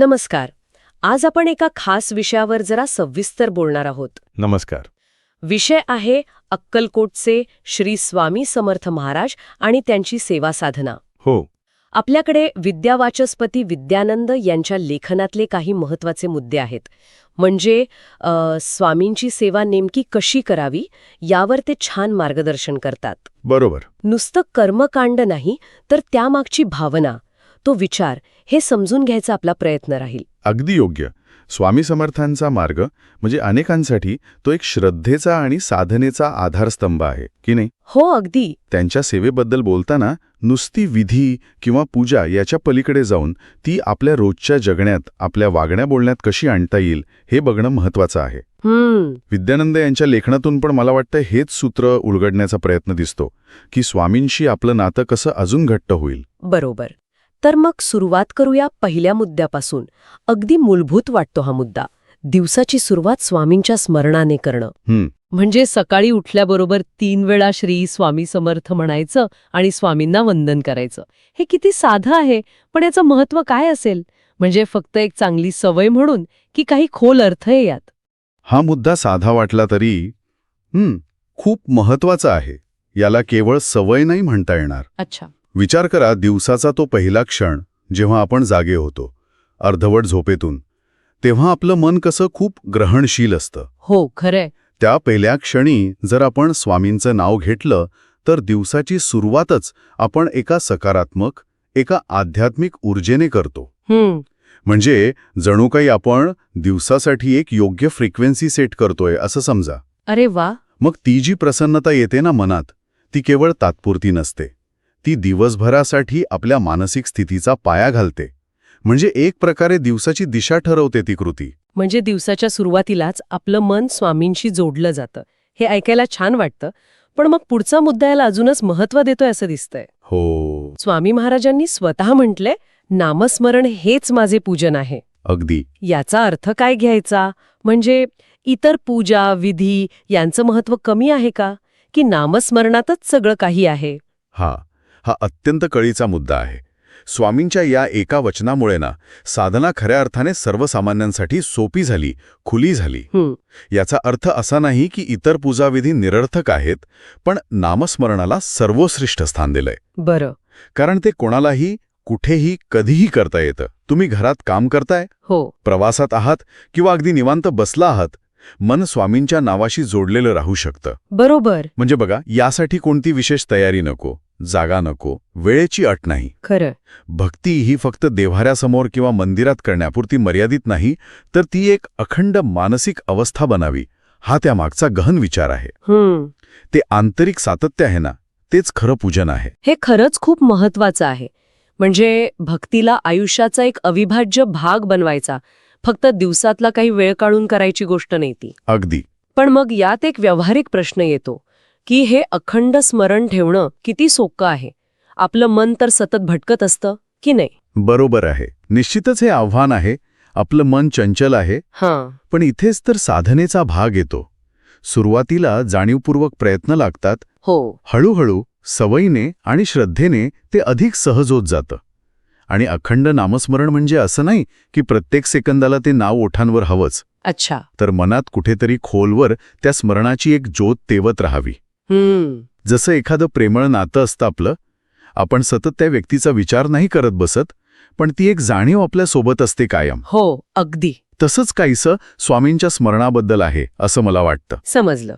नमस्कार. आज आपण एका खास विषयावर जरा सविस्तर बोलणार आहोत. नमस्कार. विषय आहे अक्कलकोटचे श्री स्वामी समर्थ महाराज आणि त्यांची सेवा साधना. हो. आपल्याकडे विद्यावाचस्पती विद्यानंद यांच्या लेखनातले काही महत्त्वाचे मुद्दे आहेत. म्हणजे स्वामींची सेवा नेमकी कशी करावी यावर ते छान मार्गदर्शन करतात. बरोबर. नुसतं कर्मकांड नाही तर त्यामागची भावना तो विचार हे समजून घ्यायचा आपला प्रयत्न राहील. अगदी योग्य. स्वामी समर्थांचा मार्ग म्हणजे अनेकांसाठी तो एक श्रद्धेचा आणि साधनेचा आधारस्तंभ आहे की नाही? हो अगदी. त्यांच्या सेवेबद्दल बोलताना नुसती विधी किंवा पूजा याच्या पलीकडे जाऊन ती आपल्या रोजच्या जगण्यात आपल्या वागण्या बोलण्यात कशी आणता येईल हे बघणं महत्वाचं आहे. विद्यानंद यांच्या लेखनातून पण मला वाटतं हेच सूत्र उलगडण्याचा प्रयत्न दिसतो की स्वामींशी आपलं नातं कसं अजून घट्ट होईल. बरोबर. तर मग सुरुवात करूया पहिल्या मुद्द्यापासून. अगदी मूलभूत वाटतो हा मुद्दा. दिवसाची सुरुवात स्वामींच्या स्मरणाने करणं. म्हणजे सकाळी उठल्याबरोबर तीन वेळा श्री स्वामी समर्थ म्हणायचं आणि स्वामींना वंदन करायचं. हे किती साधं आहे पण याचं महत्त्व काय असेल? म्हणजे फक्त एक चांगली सवय म्हणून की काही खोल अर्थ आहे यात? हा मुद्दा साधा वाटला तरी खूप महत्त्वाचा आहे. याला केवळ सवय नाही म्हणता येणार. अच्छा. विचार करा दिवसाचा तो पहिला क्षण जेव्हा आपण जागे होतो अर्धवट झोपेतून. तेव्हा आपलं मन कसं खूप ग्रहणशील असतं. हो खरंय. त्या पहिल्या क्षणी जर आपण स्वामींचं नाव घेतलं तर दिवसाची सुरुवातच आपण एका सकारात्मक एका आध्यात्मिक ऊर्जेने करतो. म्हणजे जणू काही आपण दिवसासाठी एक योग्य फ्रिक्वेन्सी सेट करतोय असं समजा. अरे वा. मग ती जी प्रसन्नता येते ना मनात ती केवळ तात्पुरती नसते. ती दिवसभरासाठी आपल्या मानसिक स्थितीचा पाया घालते. म्हणजे एक प्रकारे दिवसाची दिशा ठरवते ती कृती. म्हणजे दिवसाच्या सुरुवातीलाच आपलं मन स्वामींशी जोडलं जातं. हे ऐकायला छान वाटतं पण मग पुढचा मुद्दा याला अजूनच महत्त्व देतोय असं दिसतंय. हो. स्वामी महाराजांनी स्वतः म्हटले नामस्मरण हेच माझे पूजन आहे. अगदी. याचा अर्थ काय घ्यायचा? म्हणजे इतर पूजा विधी यांचं महत्त्व कमी आहे का? की नामस्मरणातच सगळं काही आहे? हा. हा अत्यंत कळीचा मुद्दा आहे. स्वामींच्या या एका वचनामुळे ना साधना खऱ्या अर्थाने सर्वसामान्यांसाठी सोपी झाली खुली झाली. याचा अर्थ असा नाही की इतर पूजाविधी निरर्थक आहेत पण नामस्मरणाला सर्वश्रेष्ठ स्थान दिलंय. बरं. कारण ते कोणालाही कुठेही कधीही करता येतं. तुम्ही घरात काम करताय हो. प्रवासात आहात किंवा अगदी निवांत बसला आहात मन स्वामींच्या नावाशी जोडलेलं राहू शकतं. बरोबर. म्हणजे बघा यासाठी कोणती विशेष तयारी नको. जागा नको वेळेची अट नाही. खरं. भक्ती ही फक्त देव्हाऱ्यासमोर किंवा मंदिरात करण्यापुरती मर्यादित नाही तर ती एक अखंड मानसिक अवस्था बनावी हा त्यामागचा गहन विचार आहे. ते आंतरिक सातत्य आहे ना तेच खरं पूजन आहे. हे खरंच खूप महत्वाचं आहे. म्हणजे भक्तीला आयुष्याचा एक अविभाज्य भाग बनवायचा फक्त दिवसातला काही वेळ काढून करायची गोष्ट नाही ती. अगदी. पण मग यात एक व्यावहारिक प्रश्न येतो. की हे अखंड स्मरण ठेवणं किती सोपं आहे? आपलं मन तर सतत भटकत असतं की नाही? बरोबर आहे. निश्चितच हे आव्हान आहे. आपलं मन चंचल आहे. हां. पण इथेच तर साधनेचा भाग येतो. सुरुवातीला जाणीवपूर्वक प्रयत्न लागतात. हो. हळूहळू सवयीने आणि श्रद्धेने ते अधिक सहज होत जातं. आणि अखंड नामस्मरण म्हणजे असं नाही की प्रत्येक सेकंदाला ते नाव ओठांवर हवंच. अच्छा. तर मनात कुठेतरी खोलवर त्या स्मरणाची एक ज्योत तेवत राहावी. जसं एखादं प्रेमळ नातं असतं आपलं आपण सतत त्या व्यक्तीचा विचार नाही करत बसत पण ती एक जाणीव आपल्यासोबत असते कायम. हो अगदी. तसंच काहीसं स्वामींच्या स्मरणाबद्दल आहे असं मला वाटतं. समजलं.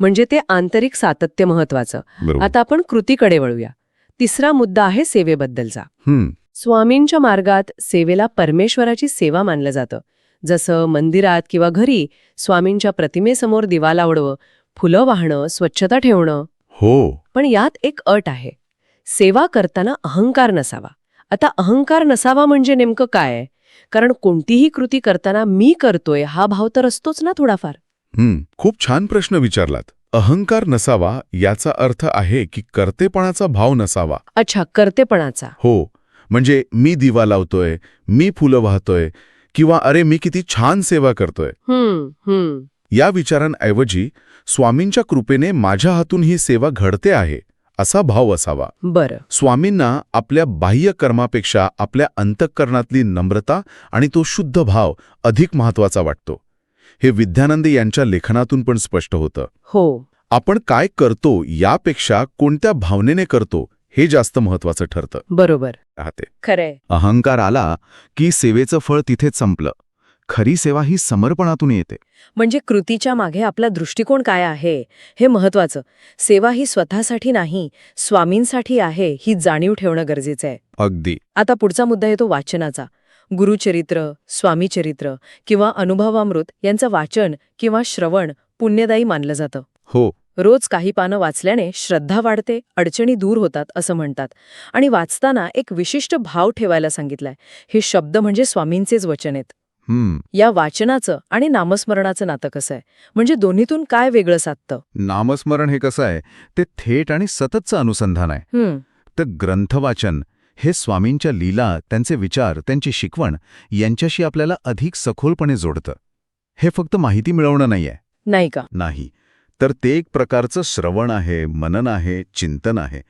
म्हणजे ते आंतरिक सातत्य महत्वाचं आता आपण कृतीकडे वळूया. तिसरा मुद्दा आहे सेवेबद्दलचा. स्वामींच्या मार्गात सेवेला परमेश्वराची सेवा मानलं जातं. जसं मंदिरात किंवा घरी स्वामींच्या प्रतिमेसमोर दिवा लावणं फुलं वाहणं स्वच्छता ठेवणं. हो. पण यात एक अट आहे. सेवा करताना अहंकार नसावा. आता अहंकार नसावा म्हणजे नेमकं काय? आहे कारण कोणतीही कृती करताना मी करतोय हा भाव तर असतोच ना थोडाफार. हं, खूप छान प्रश्न विचारलात. अहंकार नसावा याचा अर्थ आहे की कर्तेपणाचा भाव नसावा. अच्छा करतेपणाचा. हो म्हणजे मी दिवा लावतोय मी फुलं वाहतोय किंवा अरे मी किती छान सेवा करतोय. हम्म हम्म. या विचारांऐवजी स्वामींच्या कृपेने माझ्या हातून ही सेवा घडते आहे असा भाव असावा. बरं. स्वामींना आपल्या बाह्य कर्मापेक्षा आपल्या अंतःकरणातली नम्रता आणि तो शुद्ध भाव अधिक महत्त्वाचा वाटतो. हे विद्यानंद यांच्या लेखनातून पण स्पष्ट होतं. हो. आपण काय करतो यापेक्षा कोणत्या भावनेने करतो हे जास्त महत्वाचं ठरतं. बरोबर. राहते. खरंय. अहंकार आला की सेवेचं फळ तिथेच संपलं. खरी सेवा ही समर्पणातून येते. म्हणजे कृतीच्या मागे आपला दृष्टिकोन काय आहे हे महत्वाचं सेवा ही स्वतःसाठी नाही स्वामींसाठी आहे ही जाणीव ठेवणं गरजेचं आहे. अगदी. आता पुढचा मुद्दा येतो वाचनाचा. गुरुचरित्र स्वामीचरित्र किंवा अनुभवामृत यांचं वाचन किंवा श्रवण पुण्यदायी मानलं जातं. हो. रोज काही पानं वाचल्याने श्रद्धा वाढते अडचणी दूर होतात असं म्हणतात. आणि वाचताना एक विशिष्ट भाव ठेवायला सांगितलाय. हे शब्द म्हणजे स्वामींचेच वचन आहेत. या वाचनाचं आणि नामस्मरणाचं नातं कसं आहे? म्हणजे दोन्हीतून काय वेगळं साधतं? नामस्मरण हे कसं आहे? ते थेट आणि सततचं अनुसंधान आहे. तर ग्रंथवाचन हे स्वामींच्या लीला त्यांचे विचार त्यांची शिकवण यांच्याशी आपल्याला अधिक सखोलपणे जोडतं. हे फक्त माहिती मिळवणं नाहीये नाही का? नाही. तर ते एक प्रकारचं श्रवण आहे मनन आहे चिंतन आहे.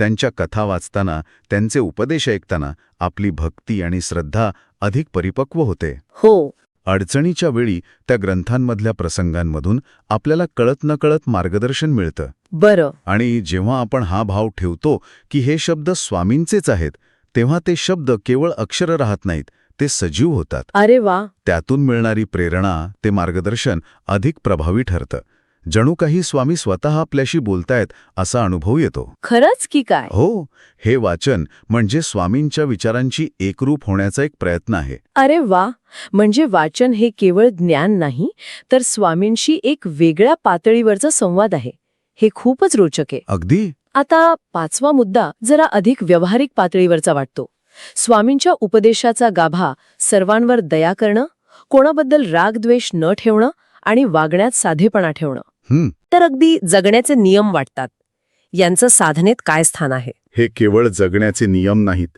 त्यांच्या कथा वाचताना त्यांचे उपदेश ऐकताना आपली भक्ती आणि श्रद्धा अधिक परिपक्व होते. हो. अडचणीच्या वेळी त्या ग्रंथांमधल्या प्रसंगांमधून आपल्याला कळत नकळत मार्गदर्शन मिळतं. बरं. आणि जेव्हा आपण हा भाव ठेवतो की हे शब्द स्वामींचेच आहेत तेव्हा ते शब्द केवळ अक्षर राहत नाहीत ते सजीव होतात. अरे वा! त्यातून मिळणारी प्रेरणा ते मार्गदर्शन अधिक प्रभावी ठरतं. जणू काही स्वामी स्वतः आपल्याशी बोलतायत असा अनुभव येतो. खरंच की काय? हो हे वाचन म्हणजे स्वामींच्या विचारांची एकरूप होण्याचा एक प्रयत्न आहे. अरे वा! म्हणजे वाचन हे केवळ ज्ञान नाही तर स्वामींशी एक वेगळ्या पातळीवरचा संवाद आहे. हे खूपच रोचक आहे. अगदी? आता पाचवा मुद्दा जरा अधिक व्यावहारिक पातळीवरचा वाटतो. स्वामींच्या उपदेशाचा गाभा सर्वांवर दया करणं कोणाबद्दल रागद्वेष न ठेवणं आणि वागण्यात साधेपणा ठेवणं. तर अगदी जगण्याचे नियम वाटतात. यांचं साधनेत काय स्थान आहे? हे केवळ जगण्याचे नियम नाहीत.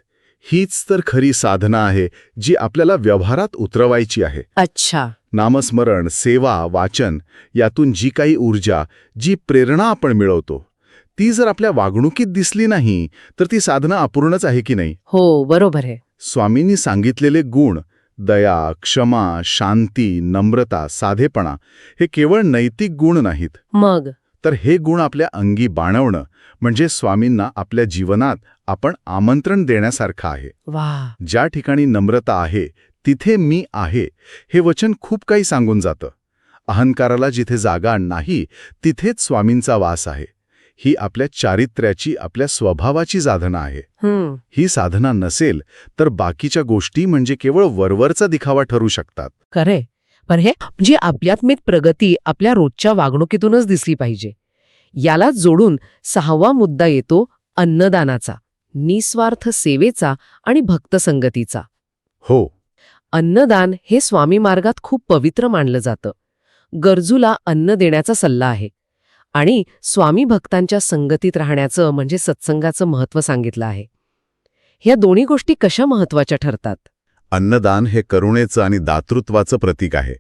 हीच तर खरी साधना आहे जी आपल्याला व्यवहारात उतरवायची आहे. अच्छा. नामस्मरण सेवा वाचन यातून जी काही ऊर्जा जी प्रेरणा आपण मिळवतो ती जर आपल्या वागणुकीत दिसली नाही तर ती साधना अपूर्णच आहे की नाही? हो बरोबर आहे. स्वामींनी सांगितलेले गुण दया क्षमा शांती नम्रता साधेपणा हे केवळ नैतिक गुण नाहीत. मग? तर हे गुण आपल्या अंगी बाणवणं म्हणजे स्वामींना आपल्या जीवनात आपण आमंत्रण देण्यासारखं आहे. वा. ज्या ठिकाणी नम्रता आहे तिथे मी आहे हे वचन खूप काही सांगून जातं. अहंकाराला जिथे जागा नाही तिथेच स्वामींचा वास आहे. ही आपल्या चारित्र्याची आपल्या स्वभावाची साधना आहे. ही साधना नसेल तर बाकीच्या गोष्टी म्हणजे केवळ वरवरचा दिखावा ठरू शकतात. खरे. पण हे म्हणजे आध्यात्मिक प्रगती आपल्या रोजच्या वागणुकीतूनच दिसली पाहिजे. याला जोडून सहावा मुद्दा येतो अन्नदानाचा निस्वार्थ सेवेचा आणि भक्त संगतीचा. हो. अन्नदान हे स्वामी मार्गात खूप पवित्र मानलं जातं. गरजूला अन्न देण्याचा सल्ला आहे. आणि स्वामी भक्तांच्या संगतीत राहण्याचं म्हणजे सत्संगाचं महत्त्व सांगितलं आहे. ह्या दोन्ही गोष्टी कशा महत्त्वाच्या ठरतात? अन्नदान हे करुणेचं आणि दातृत्वाचं प्रतीक आहे.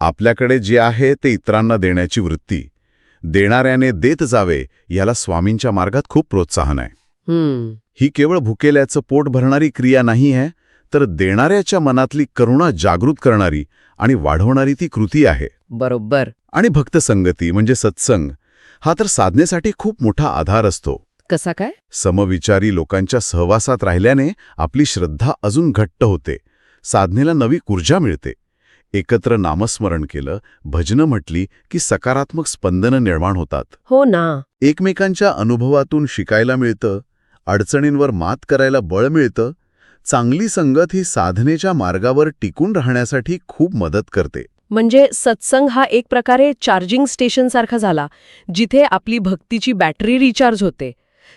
आपल्याकडे जे आहे ते इतरांना देण्याची वृत्ती. देणाऱ्याने देत जावे याला स्वामींच्या मार्गात खूप प्रोत्साहन आहे. ही केवळ भुकेल्याचं पोट भरणारी क्रिया नाही आहे तर देणाऱ्याच्या मनातली करुणा जागृत करणारी आणि वाढवणारी ती कृती आहे. बरोबर. आणि भक्त संगती म्हणजे सत्संग हा तर साधनेसाठी खूप मोठा आधार असतो. कसा काय? समविचारी लोकांच्या सहवासात राहिल्याने आपली श्रद्धा अजून घट्ट होते. साधनेला नवी ऊर्जा मिळते. एकत्र नामस्मरण केलं भजनं म्हटली की सकारात्मक स्पंदनं निर्माण होतात. हो ना. एकमेकांच्या अनुभवातून शिकायला मिळतं अडचणींवर मात करायला बळ मिळतं चांगली संगत ही साधनेच्या मार्गावर टिकून राहण्यासाठी खूप मदत करते. म्हणजे सत्संग हा एक प्रकारे चार्जिंग स्टेशन सारखा झाला जिथे आपली भक्तीची बॅटरी रिचार्ज होते.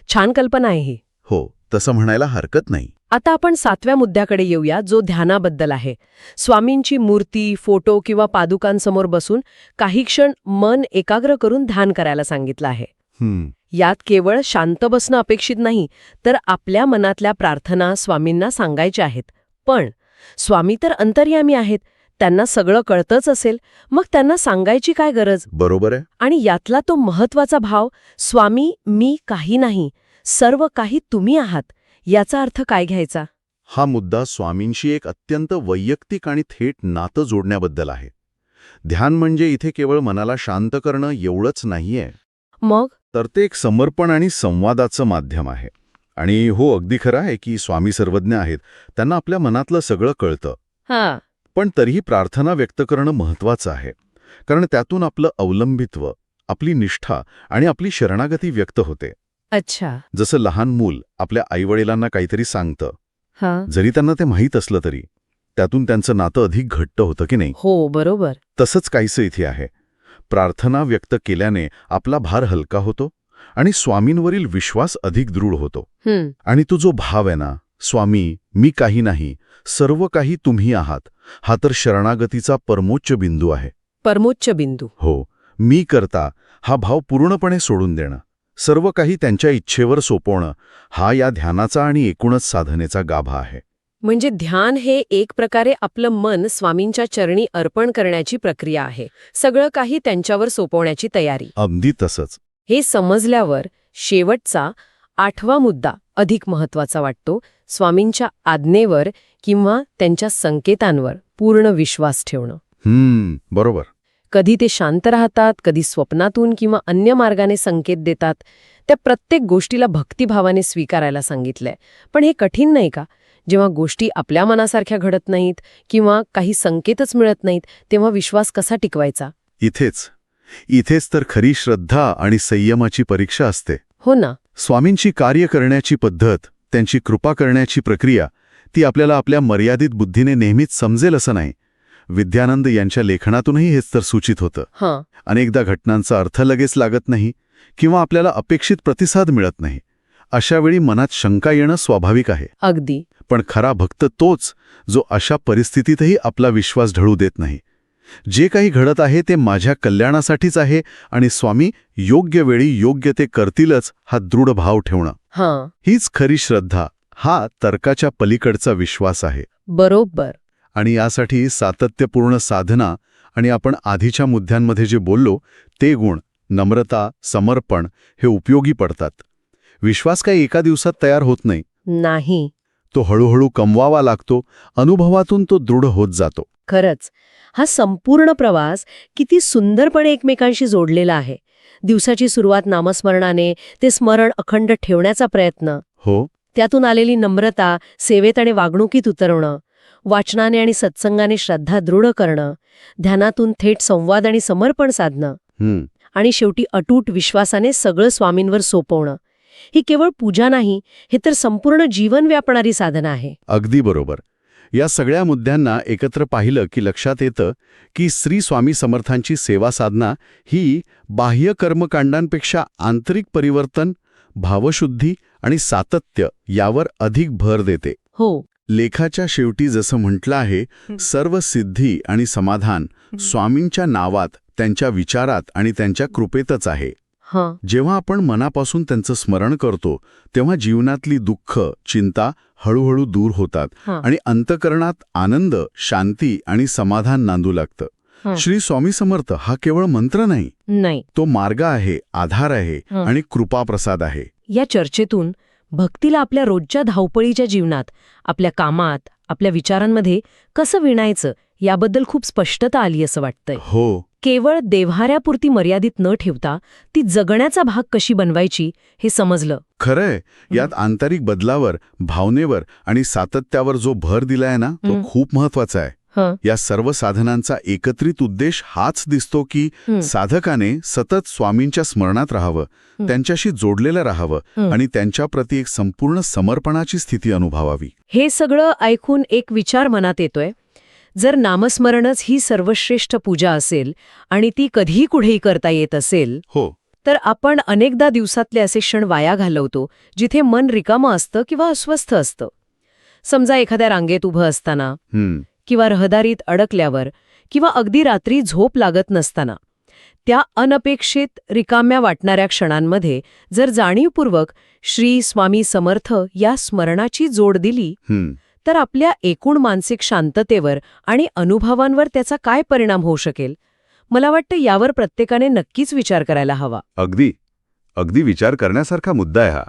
छान कल्पना आहे ही. हो तसं म्हणायला हरकत नाही. आता आपण सातव्या मुद्द्याकडे येऊया जो ध्यानाबद्दल आहे. स्वामींची मूर्ती फोटो किंवा पादुकांसमोर बसून काही क्षण मन एकाग्र करून ध्यान करायला सांगितलं आहे. यात केवळ शांत बसणं अपेक्षित नाही तर आपल्या मनातल्या प्रार्थना स्वामींना सांगायच्या आहेत. पण स्वामी तर अंतर्यामी आहेत त्यांना सगळं कळतच असेल मग त्यांना सांगायची काय गरज? बरोबर आहे. आणि यातला तो महत्त्वाचा भाव स्वामी मी काही नाही सर्व काही तुम्ही आहात याचा अर्थ काय घ्यायचा? हा मुद्दा स्वामींशी एक अत्यंत वैयक्तिक आणि थेट नातं जोडण्याबद्दल आहे. ध्यान म्हणजे इथे केवळ मनाला शांत करणं एवढंच नाहीये. मग? तर ते एक समर्पण आणि संवादाचं माध्यम आहे. आणि हो अगदी खरं आहे की स्वामी सर्वज्ञ आहेत त्यांना आपल्या मनातलं सगळं कळतं. हा. पण तरीही प्रार्थना व्यक्त करणं महत्वाचं आहे. कारण त्यातून आपलं अवलंबित्व आपली निष्ठा आणि आपली शरणागती व्यक्त होते. अच्छा. जसं लहान मूल आपल्या आईवडिलांना काहीतरी सांगतं. हा. जरी त्यांना ते माहीत असलं तरी त्यातून त्यांचं नातं अधिक घट्ट होतं की नाही? हो बरोबर. तसंच काहीसं इथे आहे. प्रार्थना व्यक्त केल्याने आपला भार हलका होतो आणि स्वामींवरील विश्वास अधिक दृढ होतो. आणि तो जो भाव आहे ना स्वामी मी काही नाही सर्व काही तुम्ही आहात हा तर शरणागतीचा परमोच्च बिंदू आहे. परमोच्च बिंदू. हो मी करता हा भाव पूर्णपणे सोडून देणं सर्व काही त्यांच्या इच्छेवर सोपवणं हा या ध्यानाचा आणि एकूणच साधनेचा गाभा आहे. म्हणजे ध्यान हे एक प्रकारे आपलं मन स्वामींच्या चरणी अर्पण करण्याची प्रक्रिया आहे. सगळं काही त्यांच्यावर सोपवण्याची तयारी. अगदी तसंच. हे समजल्यावर शेवटचा आठवा मुद्दा. अधिक महत्त्वाचा वाटतो स्वामींच्या आज्ञेवर किंवा त्यांच्या संकेतांवर पूर्ण विश्वास ठेवणं. हम्म बरोबर. कधी ते शांत राहतात कधी स्वप्नातून किंवा अन्य मार्गाने संकेत देतात त्या प्रत्येक गोष्टीला भक्तिभावाने स्वीकारायला सांगितलंय. पण हे कठीण नाही का? जेव्हा गोष्टी आपल्या मनासारख्या घडत नाहीत किंवा काही संकेतच मिळत नाहीत तेव्हा विश्वास कसा टिकवायचा? इथेच. इथेच तर खरी श्रद्धा आणि संयमाची परीक्षा असते. हो ना. स्वामींची कार्य करण्याची पद्धत त्यांची कृपा करण्याची प्रक्रिया ती आपल्याला आपल्या मर्यादित बुद्धीने नेहमीच समजेल असं नाही. विद्यानंद यांच्या लेखनातूनही हेच तर सूचित होतं. हां. अनेकदा घटनांचा अर्थ लगेच लागत नाही किंवा आपल्याला अपेक्षित प्रतिसाद मिळत नाही. अशावेळी मनात शंका येणं स्वाभाविक आहे. अगदी. पण खरा भक्त तोच जो अशा परिस्थितीतही आपला विश्वास ढळू देत नाही. जे काही घडत आहे ते माझ्या कल्याणासाठीच आहे आणि स्वामी योग्य वेळी योग्य ते करतीलच हा दृढ भाव ठेवणं. हां. हीच खरी श्रद्धा हा तर्काच्या पलीकडचा विश्वास आहे. बरोबर. आणि यासाठी सातत्यपूर्ण साधना आणि आपण आधीच्या मुद्द्यांमध्ये जे बोललो ते गुण नम्रता समर्पण हे उपयोगी पडतात. विश्वास काही एका दिवसात तयार होत नाही. नाही. तो हळूहळू कमवावा लागतो अनुभवातून तो दृढ होत जातो. खरंच. हा संपूर्ण प्रवास किती सुंदरपणे एकमेकांशी जोडलेला आहे. दिवसाची सुरुवात नामस्मरणाने ते स्मरण अखंड ठेवण्याचा प्रयत्न. हो. त्यातून आलेली नम्रता सेवेत आणि वागणुकीत उतरवणं वाचनाने आणि सत्संगाने श्रद्धा दृढ करणं ध्यानातून थेट संवाद आणि समर्पण साधणं आणि शेवटी अटूट विश्वासाने सगळं स्वामींवर सोपवणं. ही केवळ पूजा नाही हे तर संपूर्ण जीवन व्यापणारी साधना आहे. अगदी बरोबर. या सगळ्या मुद्द्यांना एकत्र पाहिलं की लक्षात येतं की श्री स्वामी समर्थांची सेवा साधना ही बाह्य कर्मकांडांपेक्षा आंतरिक परिवर्तन भावशुद्धी आणि सातत्य यावर अधिक भर देते. हो. लेखाच्या शेवटी जसं म्हटलं आहे सर्व सिद्धी आणि समाधान स्वामींच्या नावात त्यांच्या विचारात आणि त्यांच्या कृपेतच आहे. जेव्हा आपण मनापासून त्यांचं स्मरण करतो तेव्हा जीवनातली दुःख चिंता हळूहळू दूर होतात. आणि अंतकरणात आनंद शांती आणि समाधान नांदू लागतं. श्री स्वामी समर्थ हा केवळ मंत्र नाही. नाही. तो मार्ग आहे आधार आहे. आणि कृपाप्रसाद आहे. या चर्चेतून भक्तीला आपल्या रोजच्या धावपळीच्या जीवनात आपल्या कामात आपल्या विचारांमध्ये कसं विणायचं याबद्दल खूप स्पष्टता आली असं वाटतंय. हो. केवळ देव्हाऱ्यापुरती मर्यादित न ठेवता ती जगण्याचा भाग कशी बनवायची हे समजलं खरंय यात आंतरिक बदलावर भावनेवर आणि सातत्यावर जो भर दिलाय ना तो. खूप महत्त्वाचा आहे हं या सर्व साधनांचा एकत्रित उद्देश हाच दिसतो की. साधकाने सतत स्वामींच्या स्मरणात राहावं. त्यांच्याशी जोडलेलं राहावं. आणि त्यांच्याप्रती एक संपूर्ण समर्पणाची स्थिती अनुभवावी हे सगळं ऐकून एक विचार मनात येतोय जर नामस्मरणच ही सर्वश्रेष्ठ पूजा असेल आणि ती कधीही कुठेही करता येत असेल हो. तर आपण अनेकदा दिवसातले असे क्षण वाया घालवतो जिथे मन रिकामं असतं किंवा अस्वस्थ असतं. समजा एखाद्या रांगेत उभं असताना किंवा रहदारीत अडकल्यावर किंवा अगदी रात्री झोप लागत नसताना त्या अनपेक्षित रिकाम्या वाटणाऱ्या क्षणांमध्ये जर जाणीवपूर्वक श्री स्वामी समर्थ या स्मरणाची जोड दिली हं. तर आपल्या एकूण मानसिक शांततेवर आणि अनुभवांवर त्याचा काय परिणाम होऊ शकेल? मला वाटतं यावर प्रत्येकाने नक्कीच विचार करायला हवा. अगदी. अगदी विचार करण्यासारखा मुद्दा आहे हा.